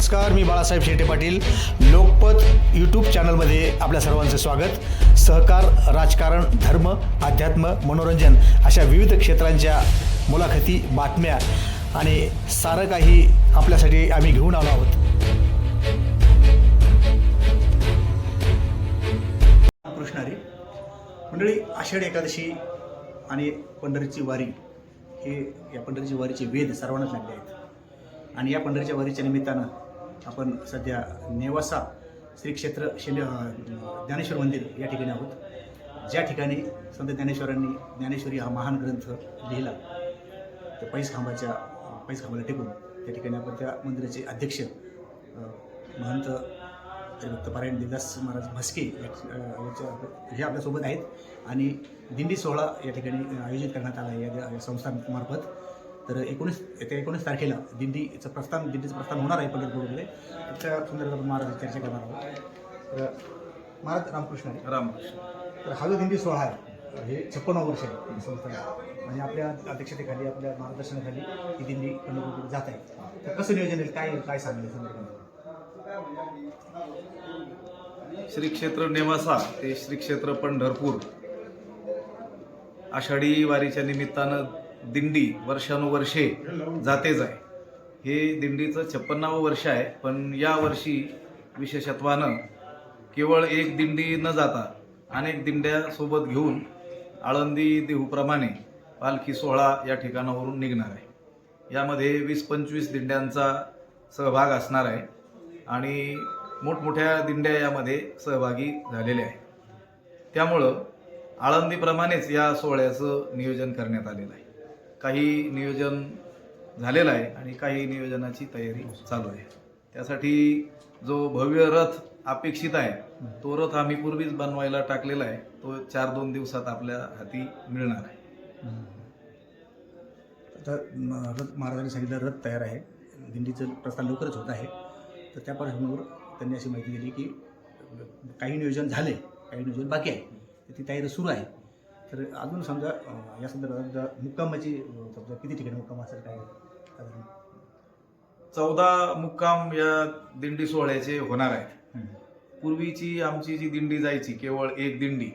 नमस्कार मी बाळासाहेब शेटे पाटील. लोकपत यूट्यूब चॅनलमध्ये आपल्या सर्वांचं स्वागत. सहकार राजकारण धर्म अध्यात्म मनोरंजन अशा विविध क्षेत्रांच्या मुलाखती बातम्या आणि सारं काही आपल्यासाठी आम्ही घेऊन आलो आहोत. कृष्णारी मंडळी आषाढी एकादशी आणि पंढरीची वारी हे या पंढरीची वारीचे वेध सर्वांनाच लागले आहेत. आणि या पंढरीच्या वारीच्या निमित्तानं आपण सध्या नेवासा श्री क्षेत्र शिले ज्ञानेश्वर मंदिर या ठिकाणी आहोत. ज्या ठिकाणी संत ज्ञानेश्वरांनी ज्ञानेश्वरी हा महान ग्रंथ लिहिला तर पैस खांबाच्या पैस खांबाला टेकून त्या ठिकाणी आपण त्या मंदिराचे अध्यक्ष महंत भक्तपारायण देवदास महाराज म्हस्के याच्या हे आपल्यासोबत आहेत. आणि दिंडी सोहळा या ठिकाणी आयोजित करण्यात आला आहे या या संस्थांमार्फत तर एकोणीस येत्या एकोणीस तारखेला दिंडीचं प्रस्थान दिंडीचं प्रस्थान होणार आहे पंढरपूरमध्ये त्या संदर्भात आपण महाराज चर्चा करणार आहोत. तर महाराज रामकृष्ण रामकृष्ण. तर हा जो दिंडी सोहळा आहे हे छप्पन्न वर्ष आहे. संस्था आणि आपल्या अध्यक्षतेखाली आपल्या मार्गदर्शनाखाली ही दिंडी पंढरपूरकडे जात आहे. तर कसं नियोजन आहे? काय काय सांगेल संदर्भात? श्री क्षेत्र नेवासा ते श्री क्षेत्र पंढरपूर. आषाढी वारीच्या निमित्तानं दिंडी वर्षानुवर्षे जातेच आहे हे दिंडीचं छप्पन्नावं वर्ष आहे पण या वर्षी विशेषत्वानं केवळ एक दिंडी न जाता अनेक दिंड्या सोबत घेऊन आळंदी देहूप्रमाणे पालखी सोहळा या ठिकाणावरून निघणार आहे. यामध्ये वीस पंचवीस दिंड्यांचा सहभाग असणार आहे आणि मोठमोठ्या दिंड्या यामध्ये सहभागी झालेल्या आहेत. त्यामुळं आळंदीप्रमाणेच या सोहळ्याचं नियोजन करण्यात आलेलं आहे. काही नियोजन झालेलं आहे आणि काही नियोजनाची तयारी चालू आहे. त्यासाठी जो भव्य रथ अपेक्षित आहे तो रथ आम्ही पूर्वीच बनवायला टाकलेला आहे. तो चार दोन दिवसात आपल्या हाती मिळणार आहे. आता रथ महाराजांनी सांगितलं रथ तयार आहे. दिंडीचं प्रस्थान लवकरच होत आहे. तर त्या पार्श्वभूमीवर त्यांनी अशी माहिती दिली की काही नियोजन झाले काही नियोजन बाकी आहे. ती तयारी सुरू आहे. तर अजून समजा या संदर्भात जर मुक्कामाची समजा किती ठिकाणी मुक्काम असेल काय? साधारण? चौदा मुक्काम या दिंडी सोहळ्याचे होणार आहेत. पूर्वीची आमची जी दिंडी जायची केवळ एक दिंडी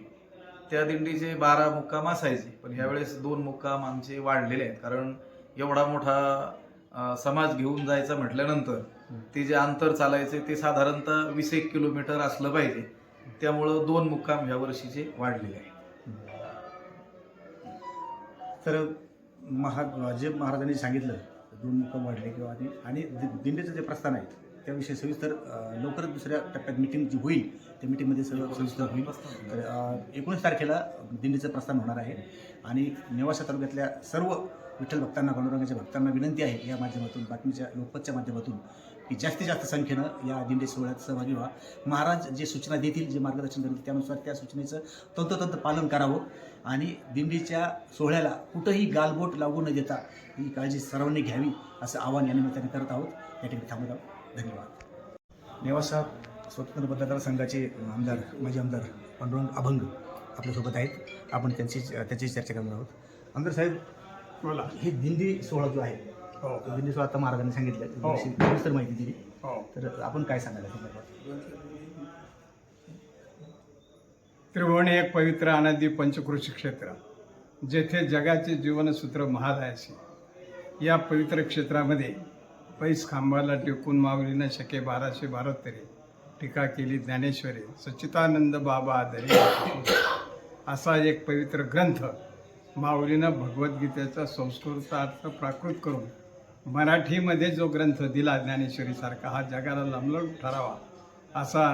त्या दिंडीचे बारा मुक्काम असायचे. पण ह्यावेळेस दोन मुक्काम आमचे वाढलेले आहेत. कारण एवढा मोठा समाज घेऊन जायचा म्हटल्यानंतर ते जे अंतर चालायचे ते साधारणतः वीस एक किलोमीटर असलं पाहिजे. त्यामुळं दोन मुक्काम ह्या वर्षीचे वाढलेले आहेत. तर महा जे महाराजांनी सांगितलं दोन मुखं वाढले किंवा आणि दि- दिंडीचं जे प्रस्थान आहे त्याविषयी सविस्तर लवकरच दुसऱ्या टप्प्यात मिटिंग जी होईल त्या मिटिंगमध्ये सगळं सविस्तर होईल. तर एकोणीस तारखेला दिंडीचं प्रस्थान होणार आहे. आणि नेवासा तालुक्यातल्या सर्व विठ्ठल भक्तांना पांडुरंगाच्या भक्तांना विनंती आहे या माध्यमातून बातमीच्या लोकपतच्या माध्यमातून की जास्तीत जास्त संख्येनं या दिंडी सोहळ्यात सहभागी व्हा. महाराज जे सूचना देतील जे मार्गदर्शन करतील त्यानुसार त्या सूचनेचं तंतोतंत पालन करावं आणि दिंडीच्या सोहळ्याला कुठंही गालबोट लागू न देता ही काळजी सर्वांनी घ्यावी असं आवाहन या निमित्ताने करत आहोत. या ठिकाणी थांबत आहोत. धन्यवाद. नेवासा स्वतंत्र पत्रकार संघाचे आमदार माजी आमदार पांडुरंग अभंग आपल्यासोबत आहेत. आपण त्यांची त्याची चर्चा करणार आहोत. आमदार साहेब बोला ही दिंडी सोहळा जो आहे हो. दिंडी सोहळा आता महाराजांनी सांगितलं हो. सविस्तर माहिती दिली. हो. तर आपण काय सांगायला संदर्भात त्रिभुवन हे एक पवित्र आनंदी पंचकृषी क्षेत्र. जेथे जगाचे जीवनसूत्र महादायाचे या पवित्र क्षेत्रामध्ये पैस खांबाला टेकून माऊलीनं शके बाराशे बारोत्तरे टीका केली ज्ञानेश्वरी. सच्चिदानंद बाबा दरी असा एक पवित्र ग्रंथ माऊलीनं भगवद्गीतेचा संस्कृत अर्थ प्राकृत करून मराठीमध्ये जो ग्रंथ दिला ज्ञानेश्वरीसारखा हा जगाला लमलोट ठरावा असा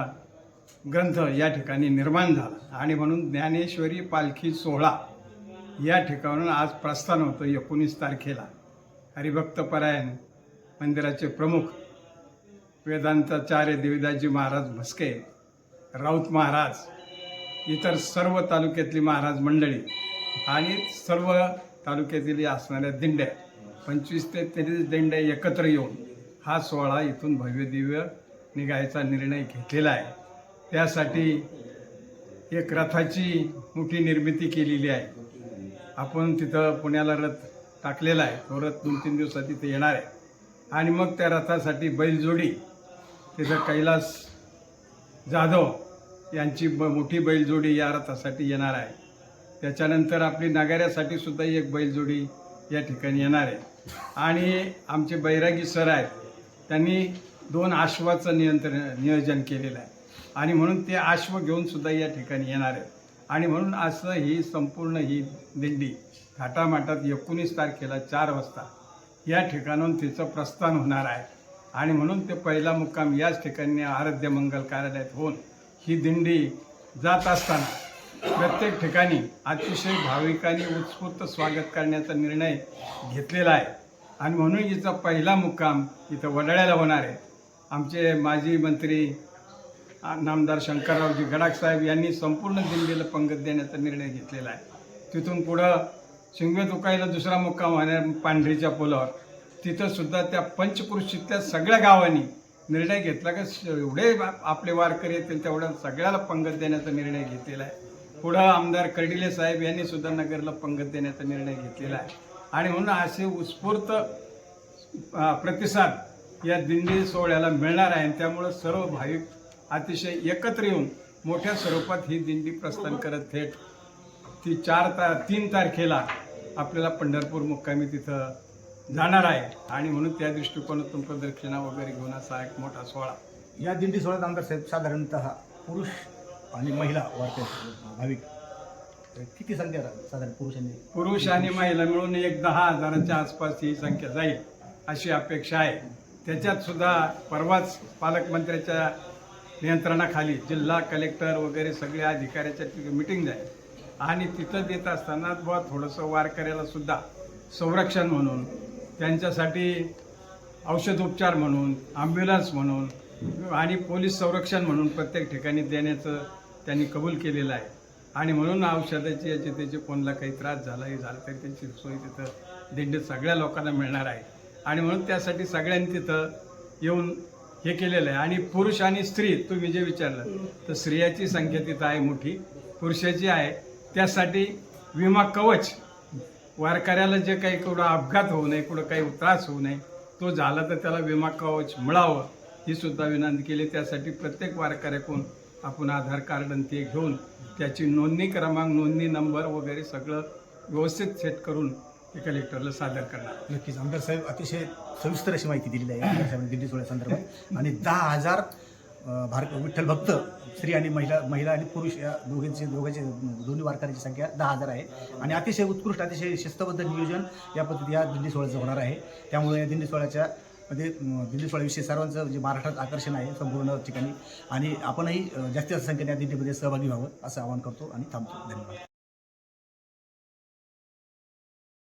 ग्रंथ या ठिकाणी निर्माण झाला. आणि म्हणून ज्ञानेश्वरी पालखी सोहळा या ठिकाणून आज प्रस्थान होतं एकोणीस तारखेला. हरिभक्तपरायण मंदिराचे प्रमुख वेदांताचार्य देविदासजी महाराज भस्के राऊत महाराज इतर सर्व तालुक्यातली महाराज मंडळी आणि सर्व तालुक्यातील असणाऱ्या दिंड्या पंचवीस ते तेवीस दिंड्या एकत्र येऊन हा सोहळा इथून भव्यदिव्य निघायचा निर्णय घेतलेला आहे. त्यासाठी एक रथाची मोठी निर्मिती केलेली आहे. आपण तिथं पुण्याला रथ टाकलेला आहे. तो रथ दोन तीन दिवसात तिथे येणार आहे. आणि मग त्या रथासाठी बैलजोडी तिथं कैलास जाधव यांची ब मोठी बैलजोडी या रथासाठी येणार आहे. त्याच्यानंतर आपली नगाऱ्यासाठी सुद्धा एक बैलजोडी या ठिकाणी येणार आहे. आणि आमचे बैरागी सर आहेत त्यांनी दोन आश्वाचं नियंत्रण नियोजन केलेलं आहे. आणि म्हणून ते आश्व घेऊन सुद्धा या ठिकाणी येणार आहेत. आणि म्हणून असं ही संपूर्ण ही दिंडी घाटामाटात एकोणीस तारखेला चार वाजता या ठिकाणून तिचं प्रस्थान होणार आहे. आणि म्हणून ते पहिला मुक्काम याच ठिकाणी आराध्य मंगल कार्यालयात होऊन ही दिंडी जात असताना प्रत्येक ठिकाणी अतिशय भाविकांनी उत्स्फूर्त स्वागत करण्याचा निर्णय घेतलेला आहे. आणि म्हणून हिचा पहिला मुक्काम इथं वडाळ्याला होणार आहे. आमचे माजी मंत्री नामदार शंकररावजी गडाखसाहेब यांनी संपूर्ण दिंडीला पंगत देण्याचा निर्णय घेतलेला आहे. तिथून पुढं शिंगवे दुकाईला दुसरा मुक्काम होणार पांढरीच्या पुलावर. तिथंसुद्धा त्या पंचकृषीतल्या सगळ्या गावांनी निर्णय घेतला का श- एवढे आपले वारकरी येतील तेवढ्या सगळ्याला पंगत देण्याचा निर्णय घेतलेला आहे. पुढं आमदार कर्डिले साहेब यांनी सुद्धा नगरला पंगत देण्याचा निर्णय घेतलेला आहे. आणि म्हणून असे उत्स्फूर्त प्रतिसाद या दिंडी सोहळ्याला मिळणार आहे. आणि त्यामुळं सर्व भाविक अतिशय एकत्र येऊन मोठ्या स्वरूपात ही दिंडी प्रस्थान करत थेट ती चार ता तीन तारखेला आपल्याला पंढरपूर मुक्कामी तिथं जाणार आहे. आणि म्हणून त्या दृष्टिकोनातून प्रदक्षिणा वगैरे घेऊन असा एक मोठा सोहळा. या दिंडी सोहळ्यात आमदार साहेब साधारणतः पुरुष आणि महिला वारकरी भाविक. किती संख्या साधारण पुरुषांनी पुरुष आणि महिला मिळून एक दहा हजाराच्या आसपास ही संख्या जाईल अशी अपेक्षा आहे. त्याच्यात सुद्धा परवाच पालकमंत्र्याच्या नियंत्रणाखाली जिल्हा कलेक्टर वगैरे सगळ्या अधिकाऱ्याच्या मिटिंग जाईल आणि तिथं देत असताना बुवा थोडंसं वारकऱ्याला सुद्धा संरक्षण म्हणून त्यांच्यासाठी औषधोपचार म्हणून ॲम्ब्युलन्स म्हणून आणि पोलीस संरक्षण म्हणून प्रत्येक ठिकाणी देण्याचं त्यांनी कबूल केलेलं आहे. आणि म्हणून औषधाची याची त्याची कोणाला काही त्रास झाला हे झालं तरी त्यांची सोय तिथं दिंड सगळ्या लोकांना मिळणार आहे. आणि म्हणून त्यासाठी सगळ्यांनी तिथं येऊन हे केलेलं आहे. आणि पुरुष आणि स्त्री तुम्ही जे विचारलं तर स्त्रियाची संख्या तिथं आहे मोठी पुरुषाची आहे. त्यासाठी विमा कवच वारकऱ्याला जे काही कुठं अपघात होऊ नये कुठं काही त्रास होऊ नये तो झाला तर त्याला विमा कवच मिळावं ही सुद्धा विनंती केली. त्यासाठी प्रत्येक वारकऱ्याकडून आपण आधार कार्ड आणि ते घेऊन त्याची नोंदणी क्रमांक नोंदणी नंबर वगैरे सगळं व्यवस्थित सेट करून ते कलेक्टरला सादर करणार. नक्कीच. आमदार साहेब अतिशय सविस्तर अशी माहिती दिलेली आहे. आमदार साहेबांनी दिंडी सोहळ्या संदर्भात. आणि दहा हजार भार विठ्ठल भक्त स्त्री आणि महिला महिला आणि पुरुष या दोघांची दोघांचे दोन्ही वारकऱ्यांची संख्या दहा हजार आहे. आणि अतिशय उत्कृष्ट अतिशय शिस्तबद्ध नियोजन या पद्धती या दिंडी सोहळ्याचं होणार आहे. त्यामुळे या दिंडी सोहळ्याच्या म्हणजे अं, दिंडी सोहळ्याविषयी सर्वांचं जे महाराष्ट्रात आकर्षण आहे संपूर्ण ठिकाणी. आणि आपणही जास्तीत जास्त संख्येने या दिंडीमध्ये सहभागी व्हावं असं आवाहन करतो आणि थांबतो. धन्यवाद.